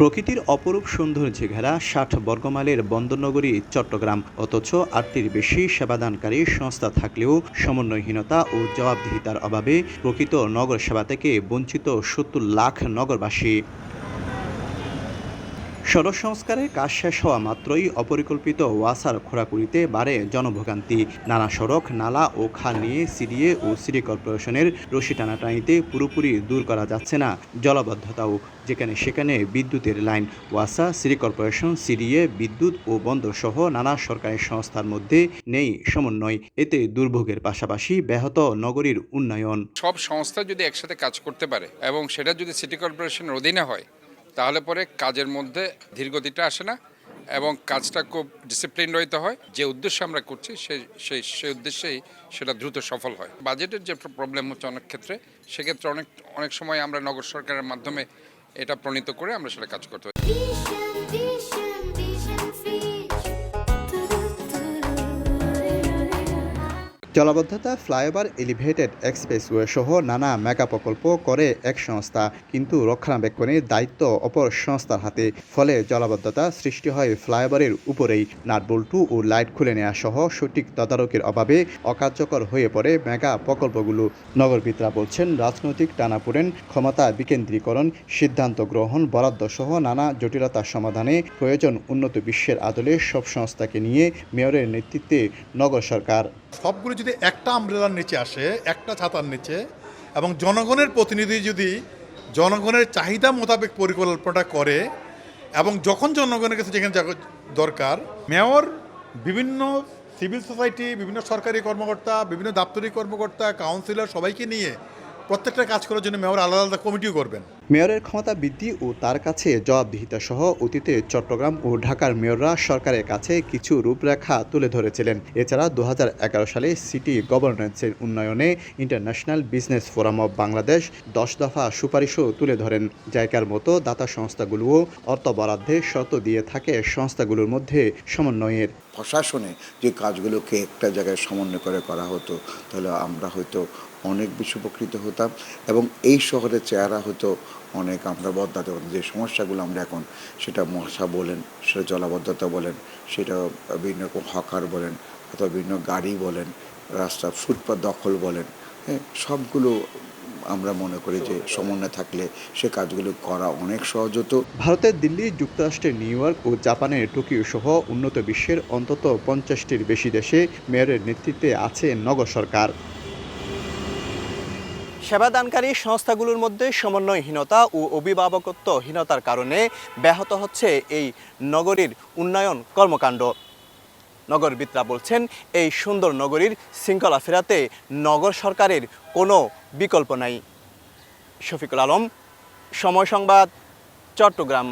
প্রকৃতির অপরূপ সৌন্দর্যে ঘেরা ষাট বর্গমালের বন্দরনগরী, চট্টগ্রাম। অথচ আটটির বেশি সেবাদানকারী সংস্থা থাকলেও সমন্বয়হীনতা ও জবাবদিহিতার অভাবে প্রকৃত নগর সেবা থেকে বঞ্চিত সত্তর লাখ নগরবাসী। সড়ক সংস্কারের কাজ শেষ হওয়া মাত্রই অপরিকল্পিত ওয়াসার খোরাকুড়িতে বাড়ে জনভোগান্তি। নানা সড়ক, নালা ও খাল নিয়ে সিডিএ ও সিটি কর্পোরেশনের রশি টানাটানিতে পুরোপুরি দূর করা যাচ্ছে না। জলাবদ্ধতাও যেখানে সেখানে বিদ্যুতের লাইন। ওয়াসা সিটি কর্পোরেশন, সিডিএ, বিদ্যুৎ ও বন্দর সহ নানা সরকারি সংস্থার মধ্যে নেই সমন্বয়। এতে দুর্ভোগের পাশাপাশি ব্যাহত নগরীর উন্নয়ন। সব সংস্থা যদি একসাথে কাজ করতে পারে এবং সেটা যদি সিটি কর্পোরেশনের অধীনে হয় তাহলে পরে কাজের মধ্যে ধীরগতিটা আসে না এবং কাজটা খুব ডিসিপ্লিন রইতে হয়। যে উদ্দেশ্যে আমরা করছি সেই সেই সেই উদ্দেশ্যেই সেটা দ্রুত সফল হয়। বাজেটের যে প্রবলেম হচ্ছে অনেক ক্ষেত্রে, সেক্ষেত্রে অনেক অনেক সময় আমরা নগর সরকারের মাধ্যমে এটা প্রণীত করে আমরা সেটা কাজ করতে জলাবদ্ধতা, ফ্লাইওভার, এলিভেটেড এক্সপ্রেসওয়ে সহ নানা মেগা প্রকল্প করে এক সংস্থা, কিন্তু রক্ষণাবেক্ষণের দায়িত্ব অপর সংস্থার হাতে। ফলে জলাবদ্ধতা সৃষ্টি হয় ফ্লাইওভারের উপরেই। নাটবল্টু ও লাইট খুলে নেওয়া সহ সঠিক তদারকির অভাবে অকার্যকর হয়ে পড়ে মেগা প্রকল্পগুলো। নগরবিদরা বলছেন, রাজনৈতিক টানাপোড়েন, ক্ষমতা বিকেন্দ্রীকরণ, সিদ্ধান্ত গ্রহণ, বরাদ্দ সহ নানা জটিলতা সমাধানে প্রয়োজন উন্নত বিশ্বের আদলে সব সংস্থাকে নিয়ে মেয়রের নেতৃত্বে নগর সরকার। সবগুলো যদি একটা আমব্রেলার নিচে আসে, একটা ছাতার নিচে, এবং জনগণের প্রতিনিধি যদি জনগণের চাহিদা মোতাবেক পরিকল্পনাটা করে, এবং যখন জনগণের কাছে যেখানে দরকার, মেয়র, বিভিন্ন সিভিল সোসাইটি, বিভিন্ন সরকারি কর্মকর্তা, বিভিন্ন দাপ্তরিক কর্মকর্তা, কাউন্সিলর সবাইকে নিয়ে প্রত্যেকটা কাজ করার জন্য মেয়র আলাদা আলাদা কমিটিও করবেন। মেয়রের ক্ষমতা বৃদ্ধি ও তার কাছে জবাবদিহিতা সহ অতীতে চট্টগ্রাম ও ঢাকার মেয়ররা সরকারের কাছে কিছু রূপরেখা তুলে ধরেছিলেন। এছাড়া দু হাজার এগারো সালে সিটি গভর্নেন্সের উন্নয়নে international business forum of Bangladesh দশ দফা সুপারিশও তুলে ধরেন। জায়গার মতো দাতা সংস্থাগুলোও অর্থ বরাদ্দে শর্ত দিয়ে থাকে সংস্থাগুলোর মধ্যে সমন্বয়ের। প্রশাসনে যে কাজগুলোকে একটা জায়গায় সমন্বয় করে করা হতো তাহলে আমরা হয়তো অনেক বেশি উপকৃত হতাম এবং এই শহরের চেহারা হতো অনেক আমরা বদলাতে পারতাম। যে সমস্যাগুলো আমরা এখন, সেটা মশা বলেন, সেটা জলাবদ্ধতা বলেন, সেটা বিভিন্ন রকম হকার বলেন অথবা বিভিন্ন গাড়ি বলেন, রাস্তা, ফুটপাত দখল বলেন হ্যাঁ সবগুলো আমরা মনে করি যে সমন্বয় থাকলে সে কাজগুলো করা অনেক সহজ হতো। ভারতের দিল্লি যুক্তরাষ্ট্রের নিউ ইয়র্ক ও জাপানের টোকিও সহ উন্নত বিশ্বের অন্তত পঞ্চাশটির বেশি দেশে মেয়রের নেতৃত্বে আছে নগর সরকার। সেবাদানকারী সংস্থাগুলোর মধ্যে সমন্বয়হীনতা ও অভিভাবকত্বহীনতার কারণে ব্যাহত হচ্ছে এই নগরীর উন্নয়ন কর্মকাণ্ড। নগরবিদরা বলছেন, এই সুন্দর নগরীর শৃঙ্খলা ফেরাতে নগর সরকারের কোনো বিকল্প নাই। শফিকুল আলম, সময় সংবাদ, চট্টগ্রাম।